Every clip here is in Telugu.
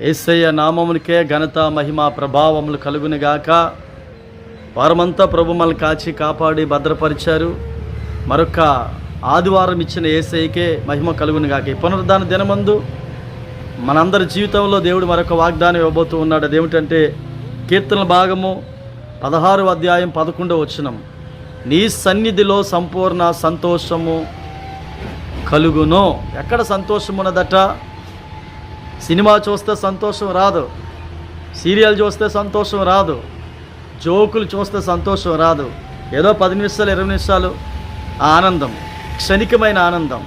ఏసయ్య నామమునికే ఘనత మహిమ ప్రభావములు కలుగునిగాక వారమంతా ప్రభు మనల్ని కాచి కాపాడి భద్రపరిచారు. మరొక ఆదివారం ఇచ్చిన ఏసైకే మహిమ కలుగునిగాక ఈ పునరుద్ధాన దినమందు మనందరి జీవితంలో దేవుడు మరొక వాగ్దానం ఇవ్వబోతూ ఉన్నాడు. అదేమిటంటే కీర్తనల భాగము పదహారు అధ్యాయం పదకొండవ వచనం. నీ సన్నిధిలో సంపూర్ణ సంతోషము కలుగును. ఎక్కడ సంతోషం ఉన్నదట సినిమా చూస్తే సంతోషం రాదు. సీరియల్ చూస్తే సంతోషం రాదు. జోకులు చూస్తే సంతోషం రాదు. ఏదో పది నిమిషాలు ఇరవై నిమిషాలు ఆ ఆనందం క్షణికమైన ఆనందం.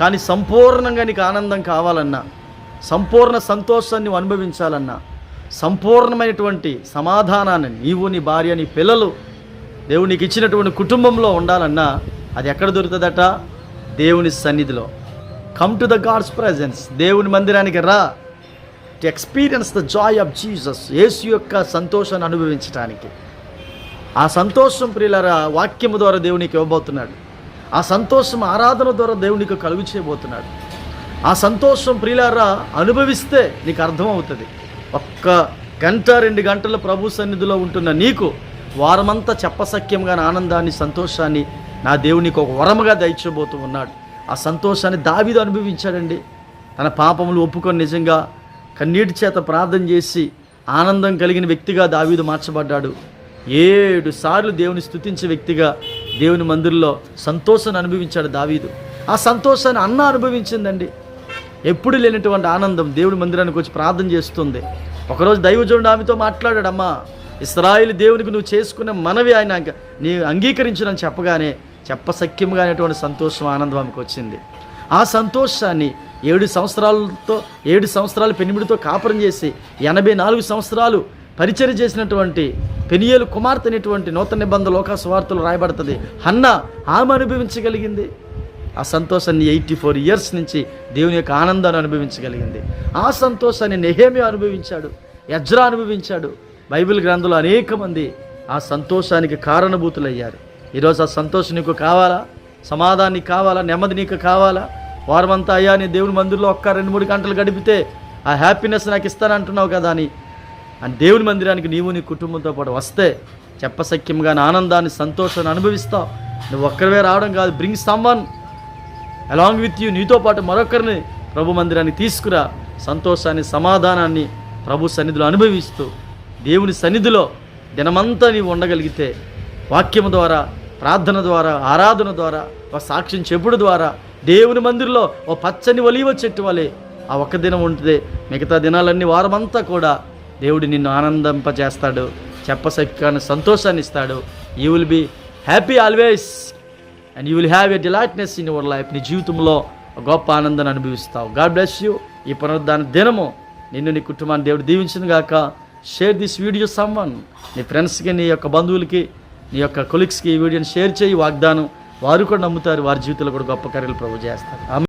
కానీ సంపూర్ణంగా నీకు ఆనందం కావాలన్నా సంపూర్ణ సంతోషాన్ని నువ్వు అనుభవించాలన్నా సంపూర్ణమైనటువంటి సమాధానాన్ని నీవు నీ భార్య నీ పిల్లలు దేవునికి ఇచ్చినటువంటి కుటుంబంలో ఉండాలన్నా అది ఎక్కడ దొరుకుతుందట? దేవుని సన్నిధిలో. Come to the God's presence దేవుని మందిరానికి రా. To experience the joy of Jesus Yesu యొక్క సంతోషాన్ని అనుభవించడానికి ఆ సంతోషం ప్రియులరా వాక్యము ద్వారా దేవునికి ఇవ్వబోతున్నాడు. ఆ సంతోషం ఆరాధన ద్వారా దేవునికి కలుగు చేయబోతున్నాడు. ఆ సంతోషం ప్రియులారా అనుభవిస్తే నీకు అర్థమవుతుంది. ఒక్క గంట రెండు గంటల ప్రభు సన్నిధిలో ఉంటున్న నీకు వారమంతా చెప్పసఖ్యంగా ఆనందాన్ని సంతోషాన్ని నా దేవునికి ఒక వరముగా దయచబోతూ ఉన్నాడు. ఆ సంతోషాన్ని దావీదు అనుభవించాడండి. తన పాపములు ఒప్పుకొని నిజంగా కన్నీటి చేత ప్రార్థన చేసి ఆనందం కలిగిన వ్యక్తిగా దావీదు మార్చబడ్డాడు. ఏడు సార్లు దేవుని స్తుతించే వ్యక్తిగా దేవుని మందిరంలో సంతోషాన్ని అనుభవించాడు దావీదు. ఆ సంతోషాన్ని అన్న అనుభవించిందండి. ఎప్పుడు లేనటువంటి ఆనందం దేవుడి మందిరానికి వచ్చి ప్రార్థన చేస్తుంది. ఒకరోజు దైవజనుడు ఆమెతో మాట్లాడాడు అమ్మా ఇస్రాయిల్ దేవునికి నువ్వు చేసుకున్న మనవి ఆయన నీ అంగీకరించునని చెప్పగానే చెప్పసఖ్యముగానేటువంటి సంతోషం ఆనందం ఆమెకు వచ్చింది. ఆ సంతోషాన్ని ఏడు సంవత్సరాలతో ఏడు సంవత్సరాలు పెనిమిడితో కాపురం చేసి ఎనభై నాలుగు సంవత్సరాలు పరిచయం చేసినటువంటి పెనియేలు కుమార్తె అనేటువంటి నూతన నిబంధ లోక సువార్తలు రాయబడుతుంది. అన్న ఆమె అనుభవించగలిగింది. ఆ సంతోషాన్ని ఎయిటీ ఫోర్ ఇయర్స్ నుంచి దేవుని యొక్క ఆనందాన్ని అనుభవించగలిగింది. ఆ సంతోషాన్ని నెహేమి అనుభవించాడు యజ్రా అనుభవించాడు. బైబిల్ గ్రంథంలో అనేక మంది ఆ సంతోషానికి కారణభూతులయ్యారు. ఈరోజు ఆ సంతోషం నీకు కావాలా? సమాధానం నీకు కావాలా? నెమ్మది నీకు కావాలా? వారమంతా అయ్యా నీ దేవుని మందిరంలో ఒక్క రెండు మూడు గంటలు గడిపితే ఆ హ్యాపీనెస్ నాకు ఇస్తానంటున్నావు కదా అని. అని దేవుని మందిరానికి నీవు నీ కుటుంబంతో పాటు వస్తే చెప్పసఖ్యంగా ఆనందాన్ని సంతోషాన్ని అనుభవిస్తావు. నువ్వు ఒక్కరివే రావడం కాదు. Bring someone along with you నీతో పాటు మరొకరిని ప్రభు మందిరాన్ని తీసుకురా. సంతోషాన్ని సమాధానాన్ని ప్రభు సన్నిధిలో అనుభవిస్తూ దేవుని సన్నిధిలో దినమంతా నీవు ఉండగలిగితే వాక్యం ద్వారా ప్రార్థన ద్వారా ఆరాధన ద్వారా ఒక సాక్ష్యం చెప్పుడు ద్వారా దేవుని మందిరంలో ఓ పచ్చని ఒలివ చెట్టు వలె ఆ ఒక్క దినం ఉంటుంది. మిగతా దినాలన్నీ వారమంతా కూడా దేవుడు నిన్ను ఆనందింపజేస్తాడు చెప్పసక్కాన్ని సంతోషాన్ని ఇస్తాడు. You will be happy always and you will have a delightness in your life నీ జీవితంలో ఒక గొప్ప ఆనందాన్ని అనుభవిస్తావు. గాడ్ బ్లెస్ యూ ఈ పునరుద్ధాన దినము నిన్ను నీ కుటుంబాన్ని దేవుడు దీవించింది గాక. షేర్ దిస్ వీడియో సమ్వన్ నీ ఫ్రెండ్స్కి నీ యొక్క బంధువులకి నీ యొక్క కొలిక్స్కి ఈ వీడియోని షేర్ చేయి వాగ్దానం. వారు కూడా నమ్ముతారు వారి జీవితంలో కూడా గొప్ప కార్యాలు ప్రభు చేస్తారు.